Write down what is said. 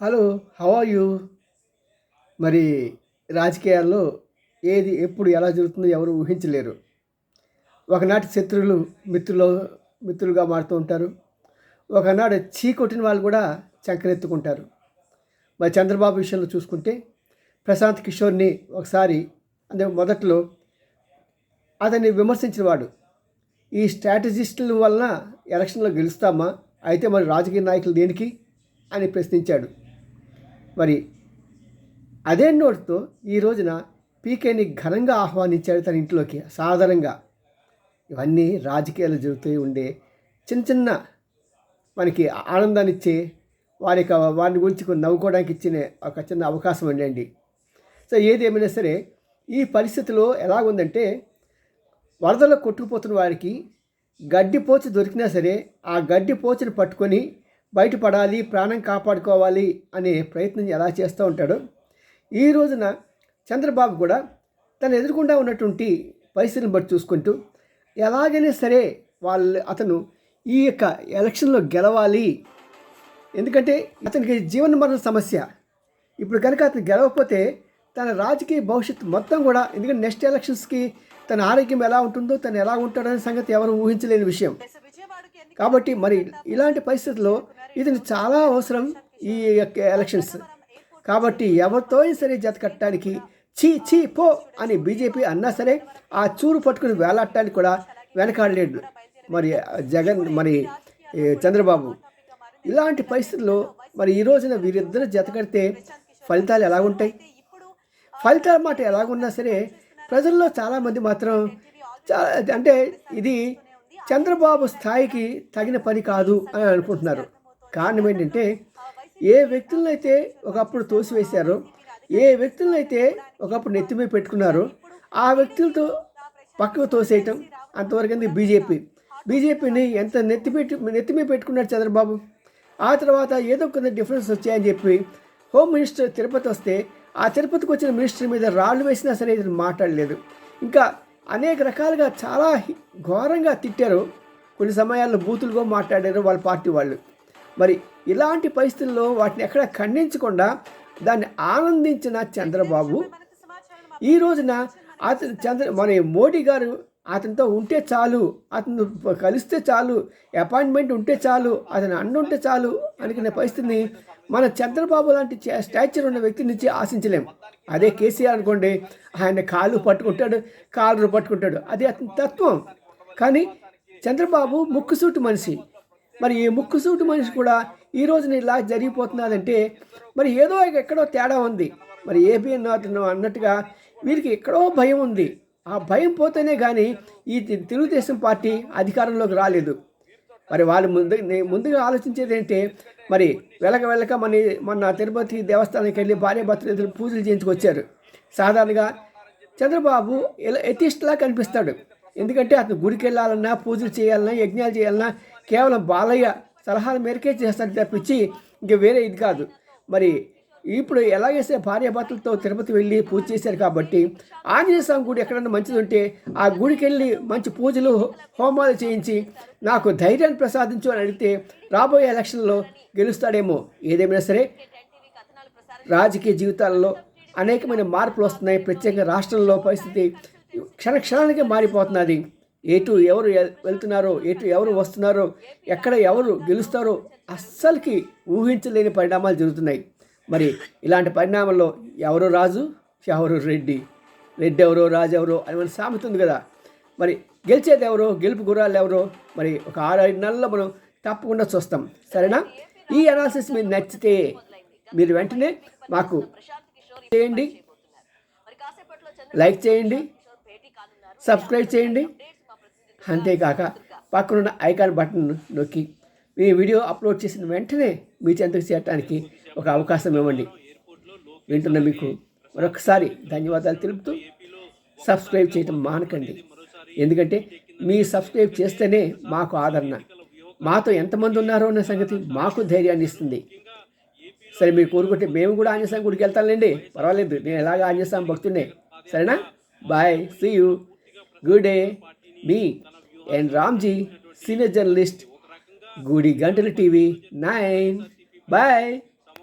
Hello how are you మరి రాజకీయాల్లో ఏది ఎప్పుడు ఎలా జరుగుతుందో ఎవరు ఊహించలేరు. ఒకనాటి శత్రువులు మిత్రులు మిత్రులుగా మారుతూ ఉంటారు. ఒకనాడు చీ కొట్టిన వాళ్ళు కూడా చంకరెత్తుకుంటారు మరి చంద్రబాబు విషయంలో చూసుకుంటే ప్రశాంత్ కిషోర్ని ఒకసారి అంటే మొదట్లో అతన్ని విమర్శించిన వాడు. ఈ స్ట్రాటజిస్టుల వలన ఎలక్షన్లో గెలుస్తామా? అయితే మరి రాజకీయ నాయకులు దేనికి? అని ప్రశ్నించాడు. మరి అదే నోటుతో ఈ రోజున పీకేని ఘనంగా ఆహ్వానించాడు తన ఇంట్లోకి. సాధారణంగా ఇవన్నీ రాజకీయాలు జరుగుతూ ఉండే చిన్న చిన్న మనకి ఆనందాన్ని ఇచ్చే వారి యొక్క వారిని గురించి కొన్ని నవ్వుకోవడానికి ఇచ్చిన ఒక చిన్న అవకాశం ఉండండి సో ఏది ఏమైనా సరే ఈ పరిస్థితిలో ఎలాగుందంటే వరదలో కొట్టుకుపోతున్న వారికి గడ్డిపోచ దొరికినా సరే ఆ గడ్డిపోచను పట్టుకొని బయటపడాలి ప్రాణం కాపాడుకోవాలి అనే ప్రయత్నం ఎలా చేస్తూ ఉంటాడో ఈ రోజున చంద్రబాబు కూడా తను ఎదుర్కొండా ఉన్నటువంటి పరిస్థితిని బట్టి చూసుకుంటూ ఎలాగైనా సరే వాళ్ళు అతను ఈ యొక్క ఎలక్షన్లో గెలవాలి. ఎందుకంటే అతనికి జీవన మరణ సమస్య. ఇప్పుడు కనుక అతను గెలవకపోతే తన రాజకీయ భవిష్యత్తు మొత్తం కూడా ఎందుకంటే నెక్స్ట్ ఎలక్షన్స్కి తన ఆరోగ్యం ఎలా ఉంటుందో తను ఎలా ఉంటాడనే సంగతి ఎవరు ఊహించలేని విషయం. కాబట్టి మరి ఇలాంటి పరిస్థితుల్లో ఇది చాలా అవసరం ఈ యొక్క ఎలక్షన్స్ కాబట్టి ఎవరితో సరే జత కట్టడానికి చీ చీ పో అని బీజేపీ అన్నా సరే ఆ చూరు పట్టుకుని వేలాడటానికి కూడా వెనకాడలేడు మరి జగన్ మరి చంద్రబాబు. ఇలాంటి పరిస్థితుల్లో మరి ఈ రోజున వీరిద్దరు జత కడితే ఫలితాలు ఎలా ఉంటాయి? ఫలితాల మాట ఎలాగున్నా సరే ప్రజల్లో చాలామంది మాత్రం చాలా అంటే ఇది చంద్రబాబు స్థాయికి తగిన పని కాదు అని అనుకుంటున్నారు. కారణం ఏంటంటే ఏ వ్యక్తులనైతే ఒకప్పుడు తోసివేశారో ఏ వ్యక్తులనైతే ఒకప్పుడు నెత్తిమీ పెట్టుకున్నారో ఆ వ్యక్తులతో పక్కకు తోసేయటం అంతవరకు బీజేపీ. బీజేపీని ఎంత నెత్తి పెట్టి నెత్తిమీ పెట్టుకున్నాడు చంద్రబాబు. ఆ తర్వాత ఏదో కొంత డిఫరెన్స్ వచ్చాయని చెప్పి హోమ్ మినిస్టర్ తిరుపతి వస్తే ఆ తిరుపతికి వచ్చిన మినిస్టర్ మీద రాళ్ళు వేసినా సరే ఇది మాట్లాడలేదు. ఇంకా అనేక రకాలుగా చాలా ఘోరంగా తిట్టారు. కొన్ని సమయాల్లో బూతులుగా మాట్లాడారు వాళ్ళ పార్టీ వాళ్ళు. మరి ఇలాంటి పరిస్థితుల్లో వాటిని ఎక్కడ ఖండించకుండా దాన్ని ఆనందించిన చంద్రబాబు. ఈ రోజున అతను చంద్ర మన మోడీ గారు అతనితో ఉంటే చాలు అతను కలిస్తే చాలు అపాయింట్మెంట్ ఉంటే చాలు అతను ఉంటే చాలు అనుకునే పరిస్థితిని మన చంద్రబాబు లాంటి స్టాచ్యూర్ ఉన్న వ్యక్తి నుంచి ఆశించలేం. అదే కేసీఆర్ అనుకోండి ఆయన కాళ్ళు పట్టుకుంటాడు కాలు పట్టుకుంటాడు. అది అతని తత్వం. కానీ చంద్రబాబు ముక్కుసూటి మనిషి. మరి ఈ ముక్కుసూటి మనిషి కూడా ఈ రోజున ఇలా జరిగిపోతున్నదంటే మరి ఏదో ఎక్కడో తేడా ఉంది. మరి ఏపీ అన్న అన్నట్టుగా వీరికి ఎక్కడో భయం ఉంది. ఆ భయం పోతేనే కానీ ఈ తెలుగుదేశం పార్టీ అధికారంలోకి రాలేదు. మరి వాళ్ళు ముందు ముందుగా ఆలోచించేది ఏంటంటే మరి వెళ్ళక వెళ్ళక మన మన తిరుపతి దేవస్థానానికి వెళ్ళి భార్య భర్తలు పూజలు చేయించుకొచ్చారు. సాధారణంగా చంద్రబాబు ఎథిస్ట్లా కనిపిస్తాడు. ఎందుకంటే అతను గుడికి వెళ్ళాలన్నా పూజలు చేయాలన్నా యజ్ఞాలు చేయాలన్నా కేవలం బాలయ్య సలహాల మేరకే చేస్తాడు తప్పించి ఇంక వేరే ఇది కాదు. మరి ఇప్పుడు ఎలా ఎలాగైతే భార్యాభర్తలతో తిరుపతి వెళ్ళి పూజ చేశారు కాబట్టి ఆంజనేయ స్వామి గుడి ఎక్కడన్నా మంచిది ఉంటే ఆ గుడికి వెళ్ళి మంచి పూజలు హోమాలు చేయించి నాకు ధైర్యాన్ని ప్రసాదించు అని అడిగితే రాబోయే ఎలక్షన్లో గెలుస్తాడేమో ఏదేమైనా సరే. రాజకీయ జీవితాలలో అనేకమైన మార్పులు వస్తున్నాయి. ప్రత్యేకంగా రాష్ట్రంలో పరిస్థితి క్షణ క్షణానికి మారిపోతున్నది. ఎటు ఎవరు వెళ్తున్నారో ఎటు ఎవరు వస్తున్నారో ఎక్కడ ఎవరు గెలుస్తారో అస్సలకి ఊహించలేని పరిణామాలు జరుగుతున్నాయి. మరి ఇలాంటి పరిణామంలో ఎవరు రాజు? ఎవరు రెడ్డి? రెడ్డి ఎవరో రాజు ఎవరో అని మన సామెత ఉంది కదా. మరి గెలిచేది ఎవరో గెలుపు గురాలు ఎవరో మరి ఒక ఆరు ఐదు నెలల్లో మనం తప్పకుండా చూస్తాం. సరేనా? ఈ అనాలిసిస్ మీరు నచ్చితే మీరు వెంటనే మాకు చేయండి. లైక్ చేయండి. సబ్స్క్రైబ్ చేయండి. అంతేకాక పక్కనున్న ఐకాన్ బటన్ నొక్కి మీ వీడియో అప్లోడ్ చేసిన వెంటనే మీ చెంతకు చేరడానికి ఒక అవకాశం ఇవ్వండి. వింటున్న మీకు మరొకసారి ధన్యవాదాలు తెలుపుతూ సబ్స్క్రైబ్ చేయటం మానకండి. ఎందుకంటే మీ సబ్స్క్రైబ్ చేస్తేనే మాకు ఆదరణ. మాతో ఎంతమంది ఉన్నారో అన్న సంగతి మాకు ధైర్యాన్ని ఇస్తుంది. సరే మీరు కోరుకుంటే మేము కూడా ఆంజనేయ గుడికి వెళ్తానులేండి. పర్వాలేదు నేను ఎలాగ ఆంజనేయ భక్తుండే సరేనా? Bye see you. Good day. Me and Ramji senior journalist గుడి గంటల టీవీ నైన్ బాయ్